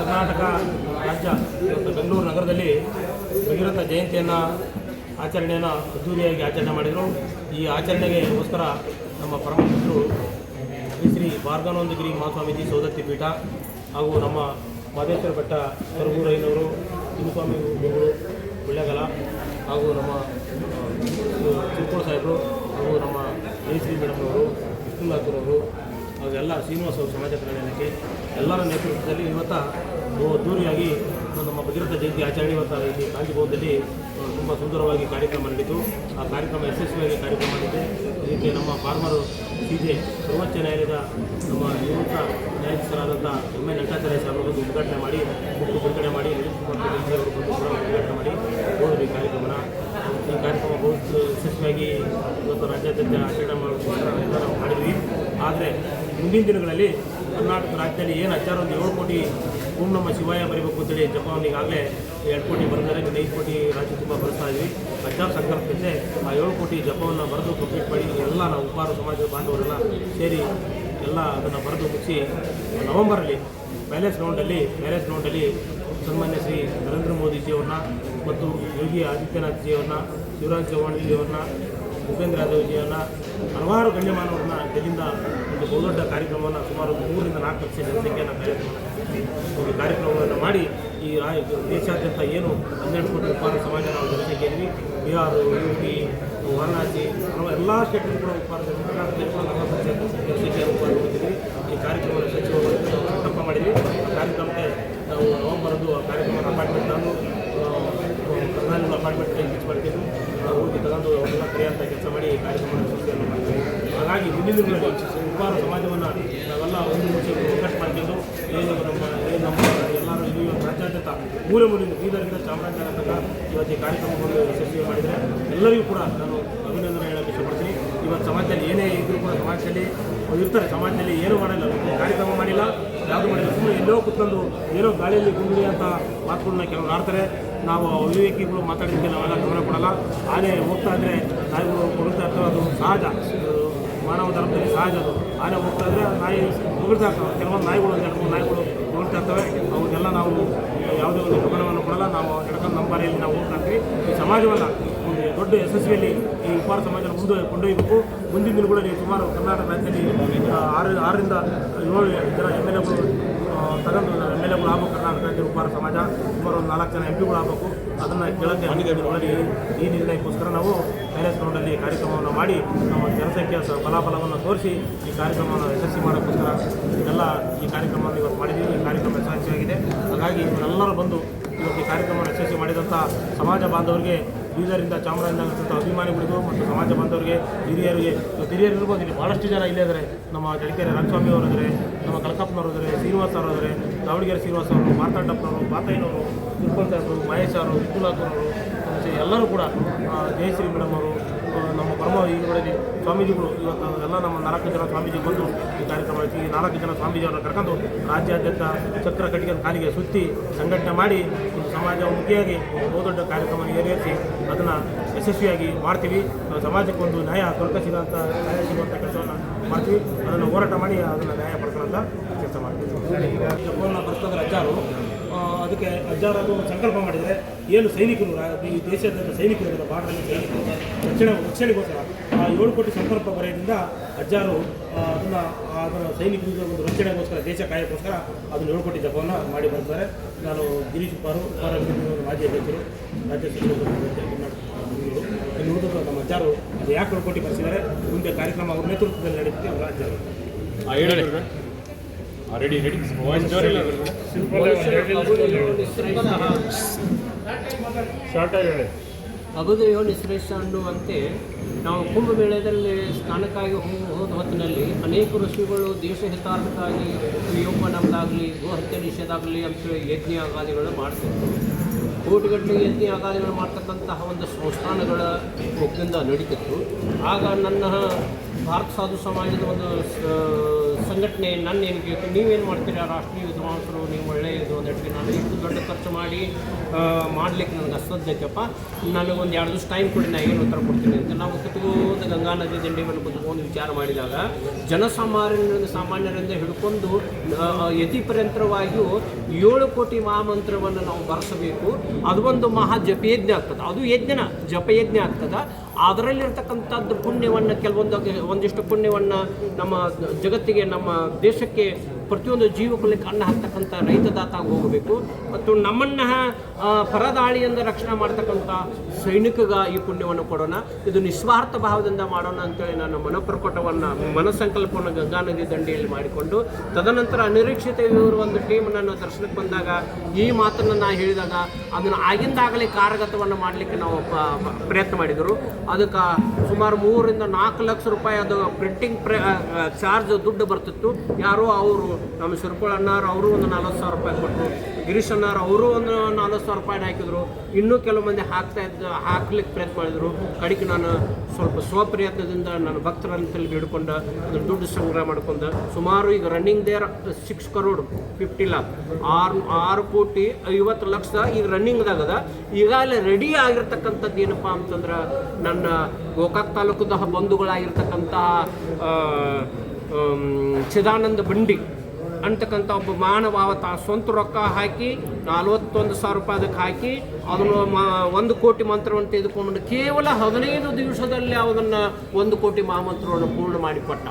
ಕರ್ನಾಟಕ ರಾಜ್ಯ ಮತ್ತು ಬೆಂಗಳೂರು ನಗರದಲ್ಲಿ ಭಗೀರಥ ಜಯಂತಿಯನ್ನು ಆಚರಣೆಯನ್ನು ಅದ್ದೂರಿಯಾಗಿ ಆಚರಣೆ ಮಾಡಿದರು. ಈ ಆಚರಣೆಗೆಗೋಸ್ಕರ ನಮ್ಮ ಪರಮಪುತ್ರರು ಶ್ರೀ ಶ್ರೀ ಭಾರ್ಗಾನಂದಗಿರಿ ಮಹಾಸ್ವಾಮೀಜಿ ಸೌದತ್ತಿ ಪೀಠ ಹಾಗೂ ನಮ್ಮ ಮಾದೇಶ್ವರ ಬೆಟ್ಟ ಕರಗೂರಯ್ಯನವರು ತಿಮ್ಮಸ್ವಾಮಿ ಗುರುಗಳು ಹಾಗೂ ನಮ್ಮ ಚಿಕ್ಕೋಳ ಸಾಹೇಬರು ಹಾಗೂ ನಮ್ಮ ಜಯಶ್ರೀ ಮೇಡಮ್ನವರು ವಿಷ್ಣುನಾಥ್ರವರು ಹಾಗೂ ಎಲ್ಲ ಶ್ರೀನಿವಾಸ ಸಮಾಜ ಕಲ್ಯಾಣಕ್ಕೆ ಎಲ್ಲರ ನೇತೃತ್ವದಲ್ಲಿ ಇವತ್ತ ಅದ್ದೂರಿಯಾಗಿ ನಮ್ಮ ಭಗೀರಥ ಜಯಂತಿ ಆಚರಣೆ ಇವತ್ತು ಇಲ್ಲಿ ಕಾಂತಿಭವನದಲ್ಲಿ ತುಂಬ ಸುಂದರವಾಗಿ ಕಾರ್ಯಕ್ರಮ ನಡೀತು ಆ ಕಾರ್ಯಕ್ರಮ ಯಶಸ್ವಿಯಾಗಿ ಕಾರ್ಯಕ್ರಮ ಮಾಡಿದೆ ಇದಕ್ಕೆ ನಮ್ಮ ಫಾರ್ಮರು ಜೆ ಸರ್ವೋಚ್ಚ ನ್ಯಾಯಾಲಯದ ನಮ್ಮ ನಿವೃತ್ತ ನ್ಯಾಯಾಧೀಶರಾದಂಥ ಎಂ ಎನ್ ವೆಂಕಟಾಚಾರ್ಯ ಸಾಹೇಬರು ಉದ್ಘಾಟನೆ ಮಾಡಿ ಮುಖ್ಯ ಬಿಡುಗಡೆ ಮಾಡಿ ಉದ್ಘಾಟನೆ ಮಾಡಿ, ಹೋದರು ಈ ಕಾರ್ಯಕ್ರಮನ. ಈ ಕಾರ್ಯಕ್ರಮ ಬಹು ಯಶಸ್ವಿಯಾಗಿ ಇವತ್ತು ರಾಜ್ಯಾದ್ಯಂತ ಆಚರಣೆ ಮಾಡಿದ್ವಿ. ಆದರೆ ಮುಂದಿನ ದಿನಗಳಲ್ಲಿ ಕರ್ನಾಟಕ ರಾಜ್ಯದಲ್ಲಿ ಏನು ಹಚ್ಚಾರ ಒಂದು ಏಳು ಕೋಟಿ ಓಂ ನಮ್ಮ ಶಿವಾಯ ಬರೀಬೇಕು ಅಂತೇಳಿ ಜಪಾನ್ ಈಗಾಗಲೇ ಎರಡು ಕೋಟಿ ಬರೆದರೆ ಇನ್ನು ಐದು ಕೋಟಿ ರಾಜ್ಯ ತುಂಬ ಬರ್ತಾ ಇದ್ವಿ. ಹಚ್ಚಾರ ಸಂಕಲ್ಪದಿಂದ ಆ ಏಳು ಕೋಟಿ ಜಪವನ್ನು ಬರೆದು ಕಂಪ್ಲೀಟ್ ಮಾಡಿ ಎಲ್ಲ ನಾವು ಉಪಾರ ಸಮಾಜದ ಬಾಂಧವರೆಲ್ಲ ಸೇರಿ ಎಲ್ಲ ಅದನ್ನು ಬರೆದು ಮುಗಿಸಿ ನವಂಬರಲ್ಲಿ ಪ್ಯಾಲೇಸ್ ಗ್ರೌಂಡಲ್ಲಿ ಪ್ಯಾಲೇಸ್ ಗ್ರೌಂಡಲ್ಲಿ ಸನ್ಮಾನ್ಯ ಶ್ರೀ ನರೇಂದ್ರ ಮೋದಿಜಿಯವ್ರನ್ನ ಮತ್ತು ಯೋಗಿ ಆದಿತ್ಯನಾಥ್ ಜಿಯವ್ರನ್ನ ಶಿವರಾಜ್ ಚೌಹಾಣ್ ಜಿಯವ್ರನ್ನ ಭೂಪೇಂದ್ರ ಯಾದವ್ ಜಿಯವ್ರನ್ನ ಹಲವಾರು ಗಣ್ಯಮಾನವರನ್ನ ಇಲ್ಲಿಂದ ಒಂದು ಬಹುದೊಡ್ಡ ಕಾರ್ಯಕ್ರಮವನ್ನು ಸುಮಾರು ಮೂರರಿಂದ ನಾಲ್ಕು ಲಕ್ಷ ಜನಸಂಖ್ಯೆಯನ್ನು ಕಾರ್ಯಕ್ರಮ ಒಂದು ಕಾರ್ಯಕ್ರಮವನ್ನು ಮಾಡಿ ಈ ದೇಶಾದ್ಯಂತ ಏನು ಹನ್ನೆರಡು ಕೋಟಿ ಉಪ್ಪಾರ ಸಮಾಜ ನಾವು ಜನಸಂಖ್ಯೆ ಇದ್ವಿ ಬಿಹಾರ, ಯು ಪಿ, ವಾರಣಾಸಿ ಎಲ್ಲ ಸ್ಟೇಟ್ಗಳು ಕೂಡ ಉಪ್ಪಾರ ಜನಸಂಖ್ಯೆ ಈ ಕಾರ್ಯಕ್ರಮದ ಸಚಿವರು ಸಂಕಲ್ಪ ಮಾಡಿದ್ವಿ. ಕಾರ್ಯಕ್ರಮಕ್ಕೆ ನಾವು ನವೆಂಬರ್ದು ಕಾರ್ಯಕ್ರಮ ಅಪಾರ್ಟ್ಮೆಂಟ್ ನಾನು ಪ್ರಧಾನಿ ಅಪಾರ್ಟ್ಮೆಂಟ್ ಫಿಕ್ಸ್ ಮಾಡ್ತೀನಿ. ಹೋಗಿ ತಗೊಂಡು ಅವರೆಲ್ಲ ಕರೆಯುವಂಥ ಕೆಲಸ ಮಾಡಿ ಮಾಡ್ತೀವಿ ಹಾಗಾಗಿ ಮುಂದಿನ ದಿನಗಳಲ್ಲಿ ಸುಮಾರು ಸಮಾಜವನ್ನು ನಾವೆಲ್ಲ ಒಂದು ಮುಂಚೆ ಒಗ್ಗಟ್ಟು ಮಾಡ್ಕೊಂಡು ಏನು ನಮ್ಮ ಏನು ನಮ್ಮ ಎಲ್ಲರೂ ಇದು ರಾಜ್ಯಾದ್ಯಂತ ಮೂಲೆ ಮೂಲೆಯಿಂದ ಬೀದರ್ಗಿಂದ ಚಾಮರಾಜನಗರ ತನಕ ಇವತ್ತು ಈ ಕಾರ್ಯಕ್ರಮವನ್ನು ಯಶಸ್ವಿ ಮಾಡಿದರೆ ಎಲ್ಲರಿಗೂ ಕೂಡ ನಾನು ಅಭಿನಂದನೆ ಹೇಳೋಕ್ಕೆ ಇಷ್ಟಪಡ್ತೀನಿ. ಇವತ್ತು ಸಮಾಜದಲ್ಲಿ ಏನೇ ಇದ್ರೂ ಕೂಡ ಸಮಾಜದಲ್ಲಿ ಇರ್ತಾರೆ. ಸಮಾಜದಲ್ಲಿ ಏನು ಮಾಡಿಲ್ಲ ಕಾರ್ಯಕ್ರಮ ಮಾಡಿಲ್ಲ. ಯಾವುದು ಮಾಡಿಲ್ಲ. ಸುಮ್ಮನೆ ಎಲ್ಲೋ ಕುತ್ಕೊಂಡು ಏನೋ ಗಾಳಿಯಲ್ಲಿ ಗುಂಡಿ ಅಂತ ಮಾತುಗಳನ್ನ ಕೆಲವರು ಆಡ್ತಾರೆ. ನಾವು ಅವಿವೇಕಿಗಳು ಮಾತಾಡಿದ್ದೆ ನಾವೆಲ್ಲ ಗಮನ ಕೊಡಲ್ಲ. ಆನೆ ಹೋಗ್ತಾ ಇದ್ರೆ ನಾಯಿಗಳು ಕೊಡುತ್ತಾ ಇರ್ತವೆ ಅದು ಸಹಜ. ಮಾನವ ಧರ್ಮದಲ್ಲಿ ಸಹಜ ಅದು. ಆನೆ ಹೋಗ್ತಾ ಇದ್ರೆ ನಾಯಿ ಹೊಗಳ್ತಾ ಇರ್ತವೆ. ಕೆಲವೊಂದು ನಾಯಿಗಳು ಎರಡು ನಾಯಿಗಳು ಹೊಗಳ್ತಾ ಇರ್ತವೆ. ಅವನ್ನೆಲ್ಲ ನಾವು ಯಾವುದೇ ಒಂದು ಗಮನವನ್ನು ಕೊಡಲ್ಲ. ನಾವು ನಡ್ಕೊಂಡು ನಮ್ಮ ಬಾರಿಯಲ್ಲಿ ನಾವು ಹೋಗ್ತಾ ಇರ್ತೀವಿ. ಈ ಸಮಾಜವನ್ನು ಒಂದು ದೊಡ್ಡ ಯಶಸ್ವಿಯಲ್ಲಿ ಈ ಉಪಾರ ಸಮಾಜವನ್ನು ಮುಂದೆ ಕೊಂಡೊಯ್ಯಬೇಕು ಮುಂದಿನ ದಿನಗಳಲ್ಲಿ ಸುಮಾರು ಕರ್ನಾಟಕ ರಾಜ್ಯದಲ್ಲಿ ಆರರಿಂದ ಏಳು ಜನ ಎಂ ಎಲ್ ಎಗಳು ತಗೊಂಡು ಎಂ ಎಲ್ ಎಗಳು ಆಗಬೇಕು ಉಪಾರ ಸಮಾಜ ಸುಮಾರು ಒಂದು ನಾಲ್ಕು ಜನ ಎಂ ಪಿಗಳು ಆಗಬೇಕು. ಅದನ್ನು ಕೆಳಗೆ ಒಳಗೆ ಈ ನಿರ್ಣಯಕ್ಕೋಸ್ಕರ ನಾವು ಪ್ಯಾಲೇಸ್ ಗ್ರೌಂಡಲ್ಲಿ ಕಾರ್ಯಕ್ರಮವನ್ನು ಮಾಡಿ ನಮ್ಮ ಜನಸಂಖ್ಯೆಯ ಫಲಾಫಲವನ್ನು ತೋರಿಸಿ ಈ ಕಾರ್ಯಕ್ರಮವನ್ನು ಯಶಸ್ವಿ ಮಾಡೋಕ್ಕೋಸ್ಕರ ಇದೆಲ್ಲ ಈ ಕಾರ್ಯಕ್ರಮವನ್ನು ಇವತ್ತು ಮಾಡಿದ್ದೀವಿ. ಈ ಕಾರ್ಯಕ್ರಮ ಯಶಸ್ವಿಯಾಗಿದೆ. ಹಾಗಾಗಿ ಇವರೆಲ್ಲರೂ ಬಂದು ಇವತ್ತು ಈ ಕಾರ್ಯಕ್ರಮವನ್ನು ಯಶಸ್ವಿ ಮಾಡಿದಂಥ ಸಮಾಜ ಬಾಂಧವರಿಗೆ ಬೀದರಿಂದ ಚಾಮರಾಜನಗರದ ಅಭಿಮಾನಿಗಳಿಗೂ ಮತ್ತು ಸಮಾಜ ಬಾಂಧವರಿಗೆ ಹಿರಿಯರಿಗೆ ಹಿರಿಯರು ಇರ್ಬೋದು, ಇಲ್ಲಿ ಭಾಳಷ್ಟು ಜನ ಇಲ್ಲೇ ಇದ್ದಾರೆ. ನಮ್ಮ ಜಡಕೆರೆ ರಂಗಸ್ವಾಮಿ ಅವರು ಇದ್ದಾರೆ, ನಮ್ಮ ಕಳಕಪ್ಪನವರಿದ್ದಾರೆ ಶ್ರೀನಿವಾಸ ಅವರು ಇದ್ದಾರೆ, ದಾವಣಗೆರೆ ಶ್ರೀನಿವಾಸ ಅವರು ಮಾತಾಡಪ್ಪನವರು ಬಾತಯ್ಯನವರು ತಿರುಪತಿ ಸಾಹೇಬರು ಮಹೇಶ್ ಅವರು ವಿಪುಲಾಕರವರು ಎಲ್ಲರೂ ಕೂಡ ಜಯಶ್ರೀ ಮೇಡಮ್ ಅವರು ನಮ್ಮ ಪರಮ ಈಗಳಲ್ಲಿ ಸ್ವಾಮೀಜಿಗಳು ಇವತ್ತು ಎಲ್ಲ ನಮ್ಮ ನಾಲ್ಕು ಜನ ಸ್ವಾಮೀಜಿ ಬಂದು ಈ ಕಾರ್ಯಕ್ರಮ ಈ ನಾಲ್ಕು ಜನ ಸ್ವಾಮೀಜಿಯವರನ್ನು ಕರ್ಕೊಂಡು ರಾಜ್ಯಾದ್ಯಂತ ಚಕ್ರ ಕಟ್ಟಿಗೆ ಕಾಲಿಗೆ ಸುತ್ತಿ ಸಂಘಟನೆ ಮಾಡಿ ಒಂದು ಸಮಾಜಮುಖಿಯಾಗಿ ಬಹುದೊಡ್ಡ ಕಾರ್ಯಕ್ರಮ ನೆರವೇರಿಸಿ ಅದನ್ನು ಯಶಸ್ವಿಯಾಗಿ ಮಾಡ್ತೀವಿ. ಸಮಾಜಕ್ಕೆ ಒಂದು ನ್ಯಾಯ ದೊರಕಿಸಿದಂಥ ನ್ಯಾಯ ಸಿಗುವಂಥ ಕೆಲಸವನ್ನು ಮಾಡ್ತೀವಿ. ಅದನ್ನು ಹೋರಾಟ ಮಾಡಿ ಅದನ್ನು ನ್ಯಾಯ ಪಡ್ಕೊಳ್ಳೋಂಥ ಕೆಲಸ ಮಾಡ್ತೀವಿ. ಈಗ ಆ, ಅದಕ್ಕೆ ಅಜ್ಜಾರದು ಸಂಕಲ್ಪ ಮಾಡಿದರೆ ಏನು ಸೈನಿಕರು ಈ ದೇಶದ ಸೈನಿಕರು ಭಾರತದಲ್ಲಿ ಸೈನಿಕರು ರಕ್ಷಣೆ ರಕ್ಷಣೆಗೋಸ್ಕರ ಆ ಏಳು ಕೋಟಿ ಸಂಕಲ್ಪ ಬರೆಯೋದ್ರಿಂದ ಅಜ್ಜಾರು ಅದನ್ನು ಅದನ್ನು ಸೈನಿಕರಿಗೆ ಒಂದು ರಕ್ಷಣೆಗೋಸ್ಕರ, ದೇಶ ಕಾಯಕ್ಕೋಸ್ಕರ ಅದನ್ನು ಏಳು ಕೋಟಿ ಜಪವನ್ನು ಮಾಡಿ ಬರ್ತಾರೆ. ನಾನು ಗಿರೀಶ್ ಉಪ್ಪಾರ ಅಭಿವೃದ್ಧಿ ಮಾಜಿ ಅಧ್ಯಕ್ಷರು, ರಾಜ್ಯ ಸಚಿವರು ನೋಡಿದ್ರು ನಮ್ಮ ಅಜ್ಜಾರು ಅದು ಯಾಕೆ ಏಳು ಕೋಟಿ ಬರೆಸಿದ್ದಾರೆ ಮುಂದೆ ಕಾರ್ಯಕ್ರಮ ಅವ್ರ ನೇತೃತ್ವದಲ್ಲಿ ನಡೆಯುತ್ತೆ, ಅವರ ಅಜ್ಜಾರು. ರೆಡಿ ರೆಡಿ ವಾಯ್ಸ್ ಜೋರಿಲ್ಲ ಶಾರ್ಟ್ ಆಗಿ ಹೇಳಿ. ಅಭುದಯೋ ನಿಶ್ರೇಷ್ಠ ಅನ್ನುವಂತೆ ನಾವು ಕುಂಭಮೇಳದಲ್ಲಿ ಸ್ನಾನಕ್ಕಾಗಿ ಹೋದ ಹೊತ್ತಿನಲ್ಲಿ ಅನೇಕ ಋಷಿಗಳು ದೇಶ ಹಿತಾರ್ಥಕ್ಕಾಗಿ ಯೋಗ ನಮ್ಮದಾಗಲಿ ಗೋಹತ್ಯೆ ನಿಷೇಧ ಆಗಲಿ ಅಂತೇಳಿ ಯಜ್ಞ ಆಗಾದಿಗಳು ಮಾಡ್ತಿದ್ರು. ಕೋಟಿಗಟ್ಟಲೆ ಯಜ್ಞ ಆಗಾದಿಗಳು ಮಾಡ್ತಕ್ಕಂತಹ ಒಂದು ಸಂಸ್ಥಾನಗಳ ಒಪ್ಪಿಂದ ನಡೀತಿತ್ತು. ಆಗ ನನ್ನ ಭಾರತ ಸಾಧು ಸಮಾಜದ ಒಂದು ಸಂಘಟನೆ ನನ್ನ ಏನು ಕೇಳ್ತು ನೀವೇನು ಮಾಡ್ತೀರಾ? ರಾಷ್ಟ್ರೀಯ ವಿದ್ವಾಂಸರು, ನೀವು ಒಳ್ಳೆಯದು ಒಂದೆಟ್ಟಿಗೆ ನಾನು ಇಷ್ಟು ದೊಡ್ಡ ಖರ್ಚು ಮಾಡಿ ಮಾಡಲಿಕ್ಕೆ ನನಗೆ ಅಸಧ್ಯತೆಯಪ್ಪ ನನಗೊಂದು ಎರಡು ದಿವಸ ಟೈಮ್ ಕೊಡಿ ನಾನು ಏನು ಉತ್ತರ ಕೊಡ್ತೀನಿ ಅಂತ. ನಾವು ಕುತ್ಕೊಂಡು ಗಂಗಾ ನದಿ ದಂಡಿ ಮೇಲೆ ಕುತ್ಕೊಂಡು ವಿಚಾರ ಮಾಡಿದಾಗ, ಜನಸಾಮಾನ್ಯರಿಂದ, ಸಾಮಾನ್ಯರಿಂದ ಹಿಡ್ಕೊಂಡು ಯತಿ ಪರ್ಯಂತರವಾಗಿಯೂ ಏಳು ಕೋಟಿ ಮಹಾಮಂತ್ರವನ್ನು ನಾವು ಬರೆಸಬೇಕು. ಅದು ಒಂದು ಮಹಾ ಜಪಯಜ್ಞ ಆಗ್ತದೆ. ಅದು ಯಜ್ಞನ, ಜಪಯಜ್ಞ ಆಗ್ತದೆ. ಅದರಲ್ಲಿರ್ತಕ್ಕಂಥದ್ದು ಪುಣ್ಯವನ್ನು ಕೆಲವೊಂದು ಒಂದಿಷ್ಟು ಪುಣ್ಯವನ್ನು ನಮ್ಮ ಜಗತ್ತಿಗೆ, ನಮ್ಮ ದೇಶಕ್ಕೆ ಪ್ರತಿಯೊಂದು ಜೀವಕುಲಕ್ಕೆ ಅನ್ನ ಹಾಕ್ತಕ್ಕಂಥ ರೈತದಾತ ಹೋಗಬೇಕು. ಮತ್ತು ನಮ್ಮನ್ನು ಪರದಾಳಿಯಿಂದ ರಕ್ಷಣೆ ಮಾಡ್ತಕ್ಕಂಥ ಸೈನಿಕಗ ಈ ಪುಣ್ಯವನ್ನು ಕೊಡೋಣ. ಇದು ನಿಸ್ವಾರ್ಥ ಭಾವದಿಂದ ಮಾಡೋಣ ಅಂತೇಳಿ ನಾನು ಮನಪ್ರಕಟವನ್ನು, ಮನಸಂಕಲ್ಪವನ್ನು ಗಂಗಾ ನದಿ ದಂಡೆಯಲ್ಲಿ ಮಾಡಿಕೊಂಡು, ತದನಂತರ ಅನಿರೀಕ್ಷಿತ ಇವರು ಒಂದು ಟೀಮ್ ನನ್ನ ದರ್ಶನಕ್ಕೆ ಬಂದಾಗ ಈ ಮಾತನ್ನು ನಾನು ಹೇಳಿದಾಗ ಅದನ್ನು ಆಗಿಂದಾಗಲೇ ಕಾರ್ಯಗತವನ್ನು ಮಾಡಲಿಕ್ಕೆ ನಾವು ಪ್ರಯತ್ನ ಮಾಡಿದರು. ಅದಕ್ಕೆ ಸುಮಾರು ಮೂರರಿಂದ ನಾಲ್ಕು ಲಕ್ಷ ರೂಪಾಯಿ ಅದು ಪ್ರಿಂಟಿಂಗ್ ಪ್ರ ಚಾರ್ಜ್ ದುಡ್ಡು ಬರ್ತಿತ್ತು. ಯಾರೋ ಅವರು ನಮ್ಮ ಶಿರ್ಕೋಳ ಅಣ್ಣಾರು, ಅವರು ಒಂದು ನಲ್ವತ್ತು ಸಾವಿರ ರೂಪಾಯಿ ಕೊಟ್ಟರು ಗಿರೀಶ್ ಅಣ್ಣಾರು, ಅವರು ಒಂದು ನಲ್ವತ್ತು ಸಾವಿರ ರೂಪಾಯಿ ಹಾಕಿದ್ರು. ಇನ್ನೂ ಕೆಲವು ಮಂದಿ ಹಾಕ್ತಾ ಇದ್ದ ಹಾಕ್ಲಿಕ್ಕೆ ಪ್ರಯತ್ನ ಮಾಡಿದರು. ಕಡೆಗೆ ನಾನು ಸ್ವಲ್ಪ ಸ್ವಪ್ರಯತ್ನದಿಂದ ನನ್ನ ಭಕ್ತರಂತಲ್ಲಿ ಹಿಡ್ಕೊಂಡು ಅದನ್ನು ದುಡ್ಡು ಸಂಗ್ರಹ ಮಾಡ್ಕೊಂಡು ಸುಮಾರು ಈಗ running there six crore fifty lakh ಆರು ಆರು ಕೋಟಿ ಐವತ್ತು ಲಕ್ಷ ಈಗ ರನ್ನಿಂಗ್ದಾಗದ ಈಗಾಗಲೇ ರೆಡಿ ಆಗಿರ್ತಕ್ಕಂಥದ್ದು ಏನಪ್ಪ ಅಂತಂದ್ರೆ ನನ್ನ ಗೋಕಾಕ್ ತಾಲೂಕದ ಬಂಧುಗಳಾಗಿರ್ತಕ್ಕಂತಹ ಚಿದಾನಂದ ಬಂಡಿ. ಅಂತಕ್ಕಂಥ ಒಬ್ಬ ಮಾನವ ತಾ ಸ್ವಂತ ರೊಕ್ಕ ಹಾಕಿ ನಲ್ವತ್ತೊಂದು ಸಾವಿರ ರೂಪಾಯಿ ಅದಕ್ಕೆ ಹಾಕಿ ಅದನ್ನು ಮಾ ಒಂದು ಕೋಟಿ ಮಂತ್ರವನ್ನು ತೆಗೆದುಕೊಂಡು ಕೇವಲ ಹದಿನೈದು ದಿವಸದಲ್ಲಿ ಅದನ್ನು ಒಂದು ಕೋಟಿ ಮಹಾಮಂತ್ರವನ್ನು ಪೂರ್ಣ ಮಾಡಿಕೊಟ್ಟ.